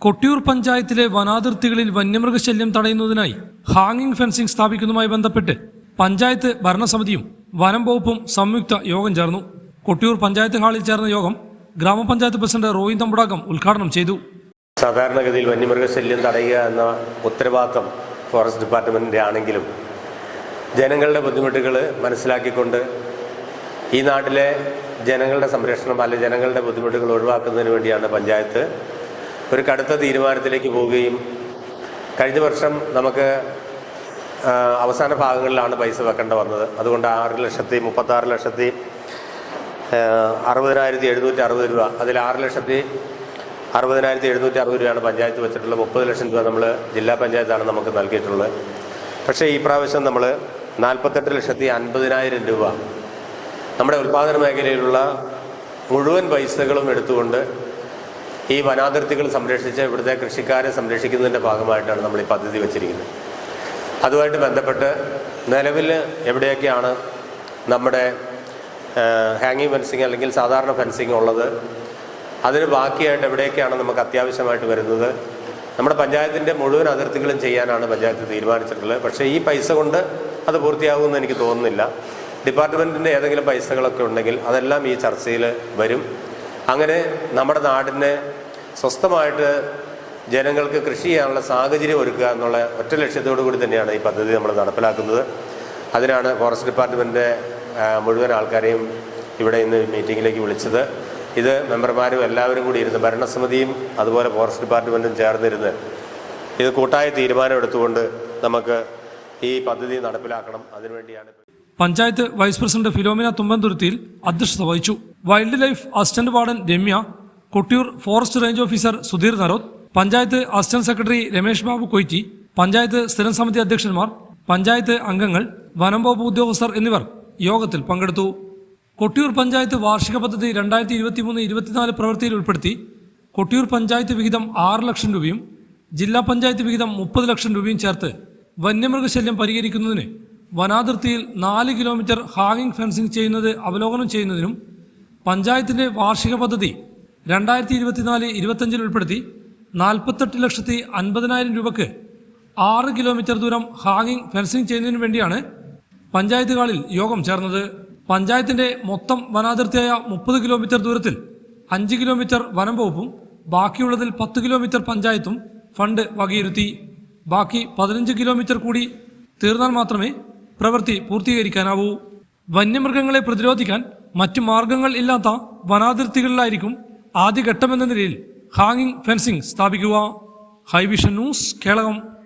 കൊട്ടിയൂർ പഞ്ചായത്തിലെ വനാതിർത്തികളിൽ വന്യമൃഗശല്യം തടയുന്നതിനായി hanging fencing സ്ഥാപിക്കുന്നതുമായി ബന്ധപ്പെട്ട് പഞ്ചായത്ത് ഭരണസമിതിയും വനം വകുപ്പും സംയുക്ത യോഗം ചേർന്നു. കൊട്ടിയൂർ പഞ്ചായത്ത് ഹാളിൽ ചേർന്ന യോഗം ഗ്രാമപഞ്ചായത്ത് പ്രസിഡന്റ് റോയിൻ തമ്പുടാകം ഉദ്ഘാടനം ചെയ്തു. സാധാരണഗതിയിൽ വന്യമൃഗശല്യം തടയുക എന്ന ഉത്തരവാദിത്തം ഫോറസ്റ്റ് ഡിപ്പാർട്ട്മെന്റിന്റെ ആണെങ്കിലും ജനങ്ങളുടെ ബുദ്ധിമുട്ടുകൾ മനസ്സിലാക്കിക്കൊണ്ട് ഈ നാട്ടിലെ ജനങ്ങളുടെ സംരക്ഷണം അല്ലെങ്കിൽ ജനങ്ങളുടെ ബുദ്ധിമുട്ടുകൾ ഒഴിവാക്കുന്നതിന് വേണ്ടിയാണ് പഞ്ചായത്ത് ഒരു കടുത്ത തീരുമാനത്തിലേക്ക് പോവുകയും കഴിഞ്ഞ വർഷം നമുക്ക് അവസാന ഭാഗങ്ങളിലാണ് പൈസ വെക്കേണ്ട വന്നത്. അതുകൊണ്ട് ആറ് ലക്ഷത്തി മുപ്പത്താറ് ലക്ഷത്തി അറുപതിനായിരത്തി എഴുന്നൂറ്റി അറുപത് രൂപ. അതിൽ ആറ് ലക്ഷത്തി അറുപതിനായിരത്തി എഴുന്നൂറ്റി അറുപത് രൂപയാണ് പഞ്ചായത്ത് വെച്ചിട്ടുള്ളത്. മുപ്പത് ലക്ഷം രൂപ നമ്മൾ ജില്ലാ പഞ്ചായത്താണ് നമുക്ക് നൽകിയിട്ടുള്ളത്. പക്ഷേ ഈ പ്രാവശ്യം നമ്മൾ നാൽപ്പത്തെട്ട് ലക്ഷത്തി അൻപതിനായിരം രൂപ. നമ്മുടെ ഉൽപ്പാദന മേഖലയിലുള്ള മുഴുവൻ പൈസകളും എടുത്തുകൊണ്ട് ഈ വനാതിർത്തികൾ സംരക്ഷിച്ച് ഇവിടുത്തെ കൃഷിക്കാരെ സംരക്ഷിക്കുന്നതിന്റെ ഭാഗമായിട്ടാണ് നമ്മൾ ഈ പദ്ധതി വെച്ചിരിക്കുന്നത്. അതുമായിട്ട് ബന്ധപ്പെട്ട് നിലവിൽ എവിടെയൊക്കെയാണ് നമ്മുടെ ഹാങ്ങിങ് ഫെൻസിങ് അല്ലെങ്കിൽ സാധാരണ ഫെൻസിങ് ഉള്ളത്? അതിന് ബാക്കിയായിട്ട് എവിടെയൊക്കെയാണ് നമുക്ക് അത്യാവശ്യമായിട്ട് വരുന്നത്? നമ്മുടെ പഞ്ചായത്തിന്റെ മുഴുവൻ അതിർത്തികളും ചെയ്യാനാണ് പഞ്ചായത്ത് തീരുമാനിച്ചിട്ടുള്ളത്. പക്ഷേ ഈ പൈസ കൊണ്ട് അത് പൂർത്തിയാകുമെന്ന് എനിക്ക് തോന്നുന്നില്ല. ഡിപ്പാർട്ട്മെന്റിന്റെ ഏതെങ്കിലും പൈസകളൊക്കെ ഉണ്ടെങ്കിൽ അതെല്ലാം ഈ ചർച്ചയിൽ വരും. അങ്ങനെ നമ്മുടെ നാടിനെ സ്വസ്ഥമായിട്ട് ജനങ്ങൾക്ക് കൃഷി ചെയ്യാനുള്ള സാഹചര്യം ഒരുക്കുക എന്നുള്ള ഒറ്റ ലക്ഷ്യത്തോടു കൂടി തന്നെയാണ് ഈ പദ്ധതി നമ്മൾ നടപ്പിലാക്കുന്നത്. അതിനാണ് ഫോറസ്റ്റ് ഡിപ്പാർട്ട്മെന്റിന്റെ മുഴുവൻ ആൾക്കാരെയും ഇവിടെ ഇന്ന് മീറ്റിങ്ങിലേക്ക് വിളിച്ചത്. ഇത് മെമ്പർമാരും എല്ലാവരും കൂടി ഇരുന്ന് ഭരണസമിതിയും അതുപോലെ ഫോറസ്റ്റ് ഡിപ്പാർട്ട്മെന്റും ചേർന്നിരുന്ന് ഇത് കൂട്ടായ തീരുമാനം എടുത്തുകൊണ്ട് നമുക്ക് ഈ പദ്ധതി നടപ്പിലാക്കണം. അതിനുവേണ്ടിയാണ് പഞ്ചായത്ത് വൈസ് പ്രസിഡന്റ് ഫിലോമിന തുമ്പന്തുരുത്തിയിൽ അധ്യക്ഷത വഹിച്ചു. Wildlife assistant warden Ramya Kottiyoor forest range officer Sudheer Naroth panchayat assistant secretary Ramesh Babu Koyitti panchayat സ്ഥിരം സമിതി അധ്യക്ഷന്മാർ പഞ്ചായത്ത് അംഗങ്ങൾ വനം വകുപ്പ് ഉദ്യോഗസ്ഥർ എന്നിവർ യോഗത്തിൽ പങ്കെടുത്തു. കൊട്ടിയൂർ പഞ്ചായത്ത് വാർഷിക പദ്ധതി രണ്ടായിരത്തി ഇരുപത്തിമൂന്ന് ഇരുപത്തിനാല് പ്രവൃത്തിയിൽ ഉൾപ്പെടുത്തി കൊട്ടിയൂർ പഞ്ചായത്ത് വിഹിതം ആറ് ലക്ഷം രൂപയും ജില്ലാ പഞ്ചായത്ത് വിഹിതം മുപ്പത് ലക്ഷം രൂപയും ചേർത്ത് വന്യമൃഗശല്യം പരിഹരിക്കുന്നതിന് വനാതിർത്തിയിൽ നാല് കിലോമീറ്റർ ഹാങ്ങിംഗ് ഫെൻസിംഗ് ചെയ്യുന്നത് അവലോകനം ചെയ്യുന്നതിനും പഞ്ചായത്തിന്റെ വാർഷിക പദ്ധതി രണ്ടായിരത്തി ഇരുപത്തിനാല് ഇരുപത്തഞ്ചിൽ ഉൾപ്പെടുത്തി നാൽപ്പത്തെട്ട് ലക്ഷത്തി അൻപതിനായിരം രൂപയ്ക്ക് ആറ് കിലോമീറ്റർ ദൂരം ഹാങ്ങിങ് ഫെൻസിംഗ് ചെയ്യുന്നതിനു വേണ്ടിയാണ് പഞ്ചായത്തുകളിൽ യോഗം ചേർന്നത്. പഞ്ചായത്തിന്റെ മൊത്തം വനാതിർത്തിയായ മുപ്പത് കിലോമീറ്റർ ദൂരത്തിൽ അഞ്ച് കിലോമീറ്റർ വനം വകുപ്പും ബാക്കിയുള്ളതിൽ പത്ത് കിലോമീറ്റർ പഞ്ചായത്തും ഫണ്ട് വകയിരുത്തി. ബാക്കി പതിനഞ്ച് കിലോമീറ്റർ കൂടി തീർന്നാൽ മാത്രമേ പ്രവൃത്തി പൂർത്തീകരിക്കാനാവൂ. വന്യമൃഗങ്ങളെ പ്രതിരോധിക്കാൻ മറ്റു മാർഗങ്ങൾ ഇല്ലാത്ത വനാതിർത്തികളിലായിരിക്കും ആദ്യഘട്ടമെന്ന നിലയിൽ ഹാങ്ങിങ് ഫെൻസിംഗ് സ്ഥാപിക്കുക. High vision news Kelakam.